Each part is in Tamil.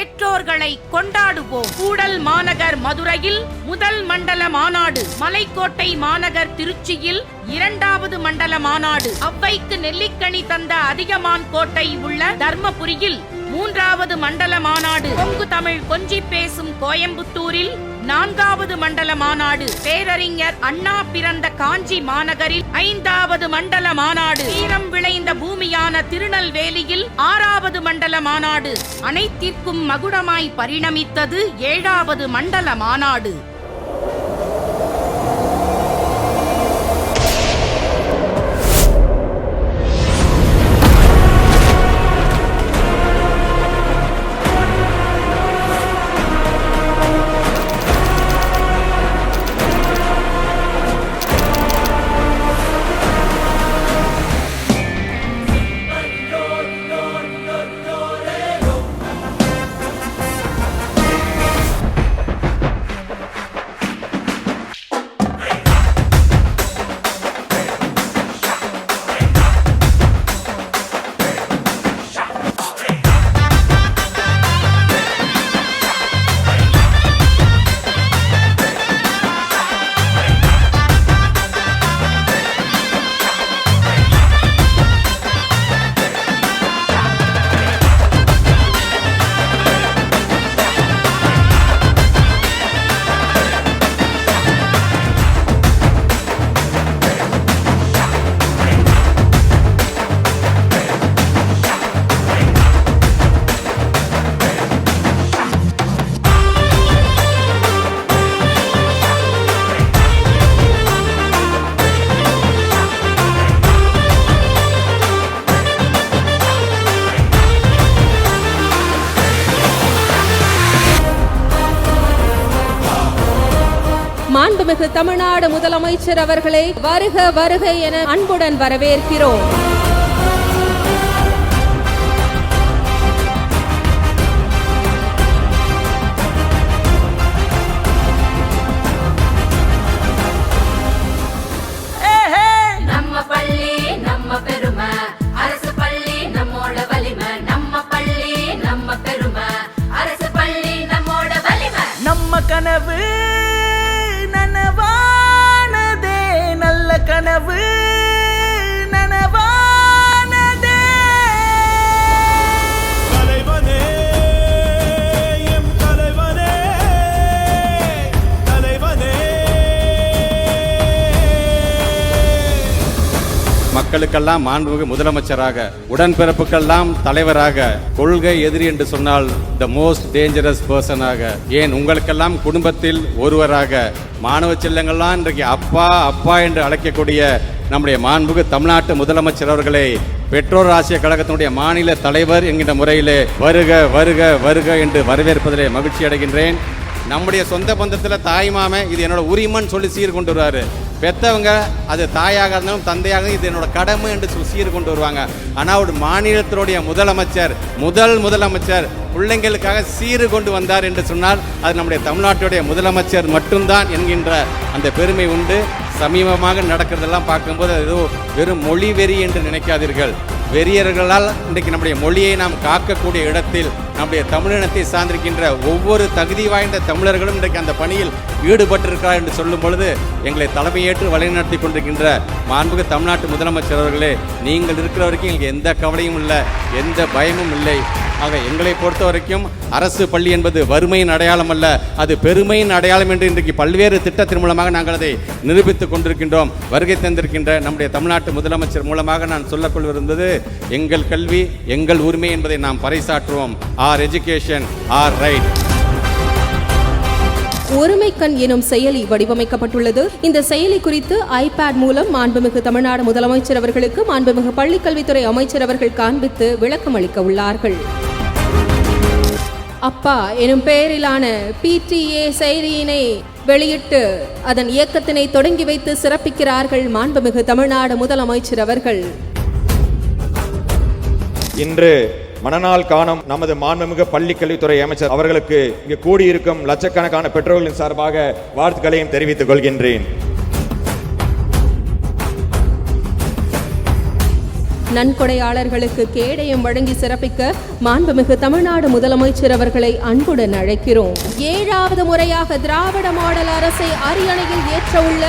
பெற்றோர்களை கொண்டாடுவோம். கூடல் மாநகர் மதுரையில் முதல் மண்டல மாநாடு. மலைக்கோட்டை மாநகர் திருச்சியில் இரண்டாவது மண்டல மாநாடு. அவ்வைக்கு நெல்லிக்கனி தந்த அதிகமான் கோட்டை உள்ள தர்மபுரியில் மூன்றாவது மண்டல மாநாடு. கொங்கு தமிழ் கொஞ்சி பேசும் கோயம்புத்தூரில் நான்காவது மண்டல மாநாடு. பேரறிஞர் அண்ணா பிறந்த காஞ்சி மாநகரில் ஐந்தாவது மண்டல மாநாடு. வீரம் விளைந்த பூமியான திருநெல்வேலியில் ஆறாவது மண்டல மாநாடு. அனைத்திற்கும் மகுடமாய் பரிணமித்தது ஏழாவது மண்டல மாநாடு. மாண்புமிகு தமிழ்நாடு முதலமைச்சர் அவர்களை வருக வருக என அன்புடன் வரவேற்கிறோம். நம்ம மக்களுக்கெல்லாம் மாண்புமிகு முதலமைச்சராக உடன்பிறப்புக்கெல்லாம் தலைவராக கொள்கை எதிரி என்று சொன்னால் த மோஸ்ட் டேஞ்சரஸ் பர்சனாக ஏன் உங்களுக்கெல்லாம் குடும்பத்தில் ஒருவராக மாணவ செல்லங்கள்லாம் இன்றைக்கு அப்பா அப்பா என்று அழைக்கக்கூடிய நம்முடைய மாண்புமிகு தமிழ்நாட்டு முதலமைச்சர் அவர்களை பெற்றோர் ஆசிய கழகத்தினுடைய மாநில தலைவர் என்கின்ற முறையிலே வருக வருக வருக என்று வரவேற்பதிலே மகிழ்ச்சி அடைகின்றேன் நம்முடைய சொந்த பந்தத்தில் தாய் மாமன் இது என்னோட உரிமன் சொல்லி சீர் கொண்டு வருவார். பெற்றவங்க அது தாயாக இருந்தாலும் தந்தையாக இது என்னோட கடமை என்று சொல்லி சீர் கொண்டு வருவாங்க. ஆனால் ஒரு மாநிலத்தினுடைய முதலமைச்சர் முதல் முதலமைச்சர் பிள்ளைங்களுக்காக சீறு கொண்டு வந்தார் என்று சொன்னால் அது நம்முடைய தமிழ்நாட்டுடைய முதலமைச்சர் மட்டும்தான் என்கின்ற அந்த பெருமை உண்டு. சமீபமாக நடக்கிறதெல்லாம் பார்க்கும்போது அது ஏதோ வெறும் மொழி வெறி என்று நினைக்காதீர்கள். வெறியர்களால் இன்றைக்கு நம்முடைய மொழியை நாம் காக்கக்கூடிய இடத்தில் நம்முடைய தமிழினத்தை சார்ந்திருக்கின்ற ஒவ்வொரு தகுதி வாய்ந்த தமிழர்களும் இன்றைக்கு அந்த பணியில் ஈடுபட்டிருக்கிறார் என்று சொல்லும் பொழுது எங்களை தலைமையேற்று வழிநடத்தி கொண்டிருக்கின்ற மாண்புக தமிழ்நாட்டு முதலமைச்சர் அவர்களே நீங்கள் இருக்கிற வரைக்கும் எங்களுக்கு எந்த கவலையும் இல்லை எந்த பயமும் இல்லை. ஆக எங்களை பொறுத்த வரைக்கும் அரசு பள்ளி என்பது வறுமையின் அடையாளம் அல்ல அது பெருமையின் அடையாளம் என்று இன்றைக்கு பல்வேறு திட்டத்தின் மூலமாக நாங்கள் அதை நிரூபித்துக் கொண்டிருக்கின்றோம். வருகை தந்திருக்கின்ற நம்முடைய தமிழ்நாட்டு முதலமைச்சர் மூலமாக நான் சொல்லக் எங்கள் கல்வி எங்கள் உரிமை என்பதை நாம் பறைசாற்றுவோம். ஆர் எஜுகேஷன் ஆர் ரைட் ஒருமைக்கண் எனும் செயலி வடிவமைக்கப்பட்டுள்ளது. இந்த செயலி குறித்து ஐபேட் மூலம் மாண்புமிகு தமிழ்நாடு முதலமைச்சர் அவர்களுக்கு மாண்புமிகு பள்ளிக்கல்வித்துறை அமைச்சர் அவர்கள் காண்பித்து விளக்கம் அளிக்க உள்ளார்கள். அப்பா எனும் பெயரிலான பிடிஏ செயலியினை வெளியிட்டு அதன் இயக்கத்தினை தொடங்கி வைத்து சிறப்பிக்கிறார்கள் மாண்புமிகு தமிழ்நாடு முதலமைச்சர் அவர்கள். இன்று மணநாள் காணும் நமது மாண்புமிகு பள்ளி கல்வித்துறை அமைச்சர் அவர்களுக்கு இங்கு கூடியிருக்கும் லட்சக்கணக்கான பெற்றோர்களின் சார்பாக வாழ்த்துக்களையும் தெரிவித்துக் கொள்கின்றேன். நன்கொடையாளர்களுக்கு கேடயம் வழங்கி சிறப்பிக்க மாண்புமிகு தமிழ்நாடு முதலமைச்சர் அவர்களை அன்புடன் அழைக்கிறோம். ஏழாவது முறையாக திராவிட மாடல் அரசை அரியணையில் ஏற்ற உள்ள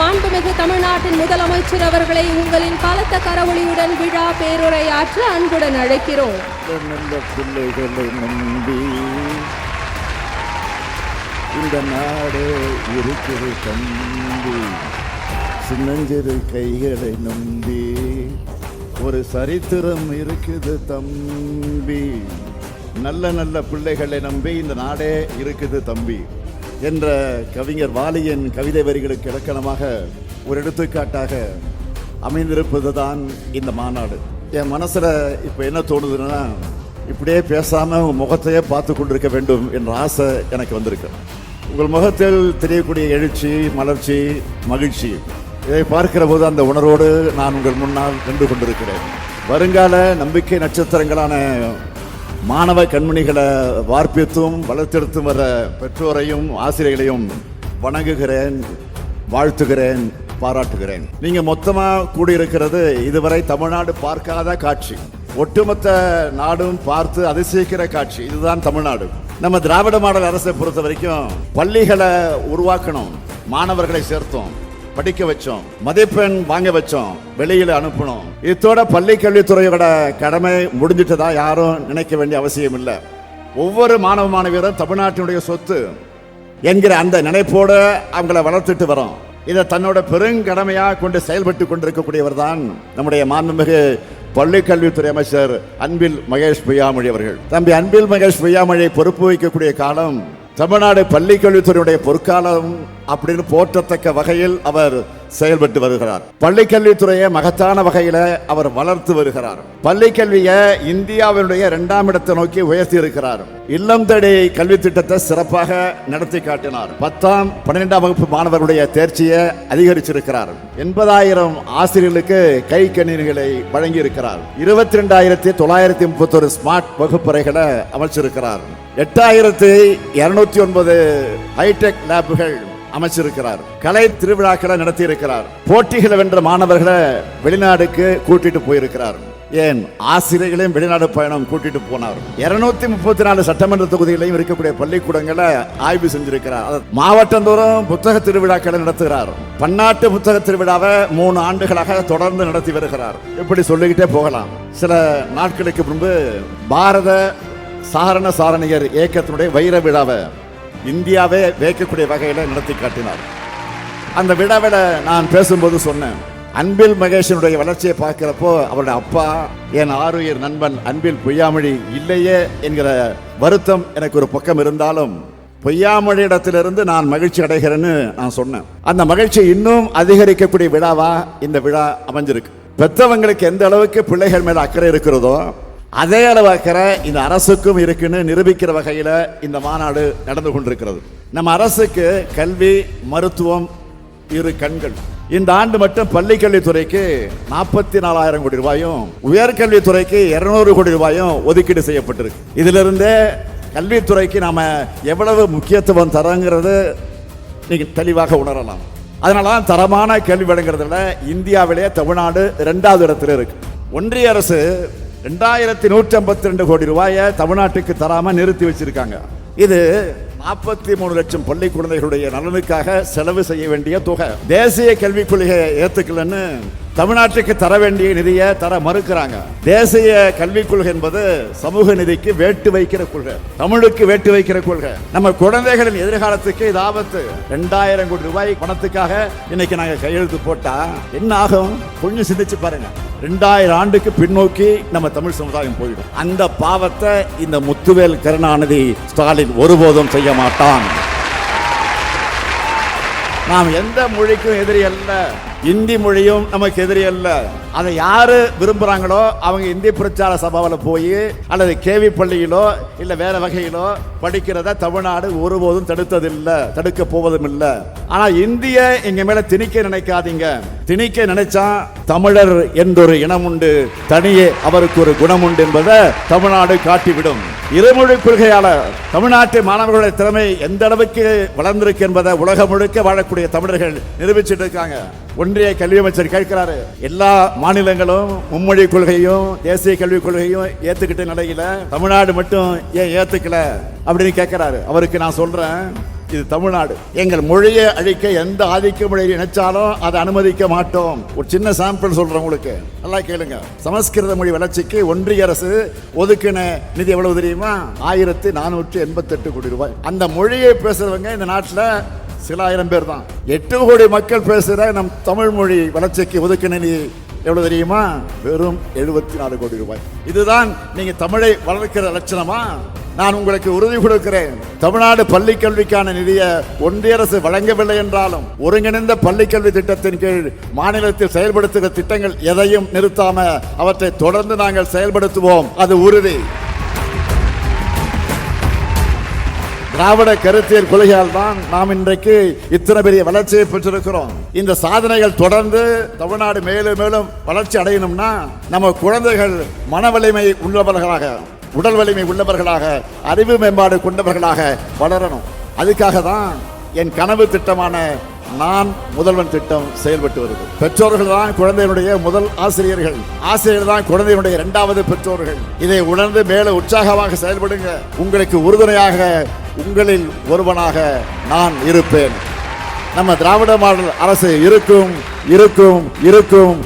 மாண்புமிகு தமிழ்நாட்டின் முதலமைச்சர் அவர்களை உங்களின் பலத்த கரவொளியுடன் விழா பேருரையாற்ற அன்புடன் அழைக்கிறோம். நல்ல பிள்ளைகளை நம்பி. இந்த நாடு இருக்குது தம்பி சின்னஞ்சிறு கைகளை நம்பி. ஒரு சரித்திரம் இருக்குது தம்பி. நல்ல நல்ல பிள்ளைகளை நம்பி இந்த நாடே இருக்குது தம்பி என்ற கவிஞர் வாலியின் கவிதை வரிகளுக்கு இலக்கணமாக ஒரு எடுத்துக்காட்டாக அமைந்திருப்பது தான் இந்த மாநாடு. என் மனசில் இப்போ என்ன தோணுதுன்னா இப்படியே பேசாமல் உங்கள் முகத்தையே பார்த்து கொண்டிருக்க வேண்டும் என்ற ஆசை எனக்கு வந்திருக்கு. உங்கள் முகத்தில் தெரியக்கூடிய எழுச்சி மலர்ச்சி மகிழ்ச்சி இதை பார்க்கிற போது அந்த உணர்வோடு நான் உங்கள் முன்னால் நின்று கொண்டிருக்கிறேன். வருங்கால நம்பிக்கை நட்சத்திரங்களான மாணவ கண்மணிகளை வார்ப்பித்தும் வளர்த்தெடுத்தும் வர பெற்றோரையும் ஆசிரியர்களையும் வணங்குகிறேன் வாழ்த்துகிறேன். பாராட்டுகிறேன். நீங்க மொத்தமா கூடியிருக்கிறது இதுவரை தமிழ்நாடு பார்க்காத காட்சி. ஒட்டுமொத்த நாடும் பார்த்து அதிசயிக்கிற காட்சி. இதுதான் தமிழ்நாடு. நம்ம திராவிட மாடல் அரசை பொறுத்த வரைக்கும் பள்ளிகளை உருவாக்கணும். மாணவர்களை சேர்த்தோம். படிக்க வச்சோம். மதிப்பெண் வாங்க வச்சோம். வெளியில அனுப்பணும். இதோட பள்ளி கல்வித்துறையோட கடமை முடிஞ்சிட்டதா யாரும் நினைக்க வேண்டிய அவசியம் இல்லை. ஒவ்வொரு மாணவ மாணவியரும் தமிழ்நாட்டினுடைய சொத்து என்கிற அந்த நினைப்போடு அவங்கள வளர்த்துட்டு வரோம். இதை தன்னோட பெருங்கடமையாக கொண்டு செயல்பட்டு கொண்டிருக்கக்கூடியவர் தான் நம்முடைய மாண்புமிகு பள்ளிக்கல்வித்துறை அமைச்சர் அன்பில் மகேஷ் பொய்யாமொழி அவர்கள். தம்பி அன்பில் மகேஷ் பொய்யாமொழியை பொறுப்பு வகிக்கக்கூடிய காலம் தமிழ்நாடு பள்ளிக்கல்வித்துறையுடைய பொற்காலம் அப்படின்னு போற்றத்தக்க வகையில் அவர் செயல்பட்டு வருகிறார். பள்ளிக்கல்வித்துறையை மகத்தான வகையில் அவர் வளர்த்து வருகிறார். பள்ளிக்கல்வியை இந்தியாவினுடைய இரண்டாம் இடத்தை நோக்கி உயர்த்தி இருக்கிறார். இல்லம் தேடி கல்வி திட்டத்தை சிறப்பாக நடத்தி காட்டினார். பத்தாம் பன்னிரெண்டாம் வகுப்பு மாணவர்களுடைய தேர்ச்சியை அதிகரிச்சிருக்கிறார். எண்பதாயிரம் ஆசிரியர்களுக்கு கை கணினிகளை வழங்கி இருக்கிறார் இருபத்தி ரெண்டாயிரத்தி தொள்ளாயிரத்தி முப்பத்தொரு ஸ்மார்ட் வகுப்பறைகளை அமைச்சிருக்கிறார். எட்டாயிரத்தி இருநூத்தி ஒன்பது ஹைடெக் லேபுகள் அமைச்சிருக்கிறார். கலை திருவிழாக்களை நடத்தி இருக்கிறார் போட்டிகளை வென்ற மாணவர்களை வெளிநாடுக்கு கூட்டிட்டு போயிருக்கிறார். ஏன்? ஆசிரியர்களையும் வெளிநாடு பயணம் கூட்டிட்டு போனார். இருநூத்தி முப்பத்தி நாலு சட்டமன்ற தொகுதிகளையும் இருக்கக்கூடிய பள்ளிக்கூடங்களை ஆய்வு செஞ்சிருக்கிறார். மாவட்டந்தோறும் புத்தக திருவிழாக்களை நடத்துகிறார். பன்னாட்டு புத்தக திருவிழாவை மூணு ஆண்டுகளாக தொடர்ந்து நடத்தி வருகிறார். இப்படி சொல்லிக்கிட்டே போகலாம். சில நாட்களுக்கு முன்பு பாரத சாரண சாரணியர் இயக்கத்தினுடைய வைர விழாவை இந்தியாவே வேக்கக்கூடிய வகையில் நடத்தி காட்டினார். அந்த விழாவில் நான் பேசும்போது சொன்னேன் அன்பில் மகேஷனுடைய வளர்ச்சியை பார்க்குறப்போ அவருடைய அப்பா என் ஆறுயிர் நண்பன் அன்பில் பொய்யாமொழி இல்லையே என்கிற வருத்தம் எனக்கு ஒரு பக்கம் இருந்தாலும் பொய்யாமொழி இடத்திலிருந்து நான் மகிழ்ச்சி அடைகிறேன்னு நான் சொன்னேன். அந்த மகிழ்ச்சி இன்னும் அதிகரிக்கக்கூடிய விழாவா இந்த விழா அமைஞ்சிருக்கு. பெற்றவங்களுக்கு எந்த அளவுக்கு பிள்ளைகள் மேல அக்கறை இருக்கிறதோ அதே அளவாக்கிற இந்த அரசுக்கும் இருக்குன்னு நிரூபிக்கிற வகையில் இந்த மாநாடு நடந்து கொண்டிருக்கிறது. நம்ம அரசுக்கு கல்வி மருத்துவம் இரு கண்கள். இந்த ஆண்டு மட்டும் பள்ளி கல்வித்துறைக்கு நாற்பத்தி நாலாயிரம் கோடி ரூபாயும் உயர்கல்வித்துறைக்கு இருநூறு கோடி ரூபாயும் ஒதுக்கீடு செய்யப்பட்டிருக்கு. இதிலிருந்தே கல்வித்துறைக்கு நாம் எவ்வளவு முக்கியத்துவம் தரோங்கிறது நீங்கள் தெளிவாக உணரலாம். அதனால தான் தரமான கல்வி வழங்குறதுல இந்தியாவிலேயே தமிழ்நாடு ரெண்டாவது இடத்துல இருக்கு. ஒன்றிய அரசு ரெண்டாயிரத்தி நூற்றி ஐம்பத்தி ரெண்டு கோடி ரூபாயை தமிழ்நாட்டுக்கு தராமல் நிறுத்தி வச்சிருக்காங்க. இது நாற்பத்தி மூணு லட்சம் பள்ளி குழந்தைகளுடைய நலனுக்காக செலவு செய்ய வேண்டிய தொகை. தேசிய கல்விக் கொள்கையை ஏத்துக்கலன்னு தமிழ்நாட்டுக்கு தர வேண்டிய நிதியை தர மறுக்கிறாங்க. தேசிய கல்விக் கொள்கை என்பது சமூக நிதிக்கு வேட்டு வைக்கிற கொள்கை. தமிழுக்கு வேட்டு வைக்கிற கொள்கை. நம்ம குழந்தைகளின் எதிர்காலத்துக்கு இது ஆபத்து. ரெண்டாயிரம் கோடி ரூபாய் பணத்துக்காக இன்னைக்கு நாங்கள் கையெழுத்து போட்டா என்ன ஆகும்? கொஞ்சம் சிந்திச்சு பாருங்க. ரெண்டாயிரம் ஆண்டுக்கு பின்னோக்கி நம்ம தமிழ் சமுதாயம் போயிடும். அந்த பாவத்தை இந்த முத்துவேல் கருணாநிதி ஸ்டாலின் ஒருபோதும் செய்ய மாட்டான். நாம் எந்த மொழிக்கும் எதிரி அல்ல. இந்தி மொழியும் நமக்கு எதிரி அல்ல. அதை யாரு விரும்புறாங்களோ அவங்க இந்தி பிரச்சார சபாவில் போய் அல்லது கேவி பள்ளியிலோ இல்ல வேற வகையிலோ படிக்கிறத தமிழ்நாடு ஒருபோதும் தடுத்ததில்லை தடுக்க போவதும் இல்லை. ஆனா இந்திய எங்க மேல திணிக்க நினைக்காதீங்க. திணிக்க நினைச்சா தமிழர் என்றொரு இனம் உண்டு தனியே அவருக்கு ஒரு குணம் உண்டு என்பதை தமிழ்நாடு காட்டிவிடும். இருமொழி கொள்கையால் தமிழ்நாட்டு மாணவர்களுடைய திறமை எந்த அளவுக்கு வளர்ந்திருக்கு என்பதை உலகம் முழுக்க வாழக்கூடிய தமிழர்கள் நிரூபிச்சுட்டு இருக்காங்க. ஒன்றிய கல்வி அமைச்சர் கேட்கிறாரு எல்லா மாநிலங்களும் மும்மொழி கொள்கையும் தேசிய கல்விக் கொள்கையும் ஏத்துக்கிட்ட நிலையில தமிழ்நாடு மட்டும் ஏன் ஏத்துக்கல அப்படின்னு கேட்கிறாரு. அவருக்கு நான் சொல்றேன் இது தமிழ்நாடு. எங்கள் மொழியை அழிக்க எந்த ஆதிக்க மொழியை நினைச்சாலும் அதை அனுமதிக்க மாட்டோம். ஒரு சின்ன சாம்பிள் சொல்றேன் உங்களுக்கு. நல்லா கேளுங்க. சமஸ்கிருத மொழி வளர்ச்சிக்கு ஒன்றிய அரசு ஒதுக்கின நிதி எவ்வளவு தெரியுமா? ஆயிரத்தி நானூற்றி எண்பத்தெட்டு கோடி ரூபாய். அந்த மொழியை பேசுறவங்க இந்த நாட்டில் சில ஆயிரம் பேர் தான். எட்டு கோடி மக்கள் பேசுகிற நம் தமிழ் மொழி வளர்ச்சிக்கு ஒதுக்கின நிதி எவ்வளவு தெரியுமா? வெறும் எழுபத்தி நாலு கோடி ரூபாய். இதுதான் நீங்க தமிழை வளர்க்கிற லட்சணமா? நான் உங்களுக்கு உறுதி கொடுக்கிறேன். தமிழ்நாடு பள்ளி கல்விக்கான நிதியை ஒன்றிய அரசு வழங்கவில்லை என்றாலும் ஒருங்கிணைந்த பள்ளிக்கல்வி திட்டத்தின் கீழ் மாநிலத்தில் செயல்படுத்துகிற திட்டங்கள் எதையும் நிறுத்தாம அவற்றை தொடர்ந்து நாங்கள் செயல்படுத்துவோம். அது உறுதி. திராவிட கருத்தியல் கொள்கையால் தான் நாம் இன்றைக்கு இத்தனை பெரிய வளர்ச்சியை பெற்றிருக்கிறோம். இந்த சாதனைகள் தொடர்ந்து தமிழ்நாடு மேலும் மேலும் வளர்ச்சி அடையணும்னா நம்ம குழந்தைகள் மன வலிமை உள்ளவர்களாக உடல் வலிமை உள்ளவர்களாக அறிவு மேம்பாடு கொண்டவர்களாக வளரணும். அதுக்காக தான் என் கனவு திட்டமான நான் முதல்வன் திட்டம் செயல்பட்டு வருது. பெற்றோர்கள் தான் குழந்தையினுடைய முதல் ஆசிரியர்கள். ஆசிரியர் தான் குழந்தையினுடைய இரண்டாவது பெற்றோர்கள். இதை உணர்ந்து மேல உற்சாகமாக செயல்படுங்க. உங்களுக்கு உறுதுணையாக உங்களில் ஒருவனாக நான் இருப்பேன். நம்ம திராவிட மாடல் அரசு இருக்கும் இருக்கும் இருக்கும்.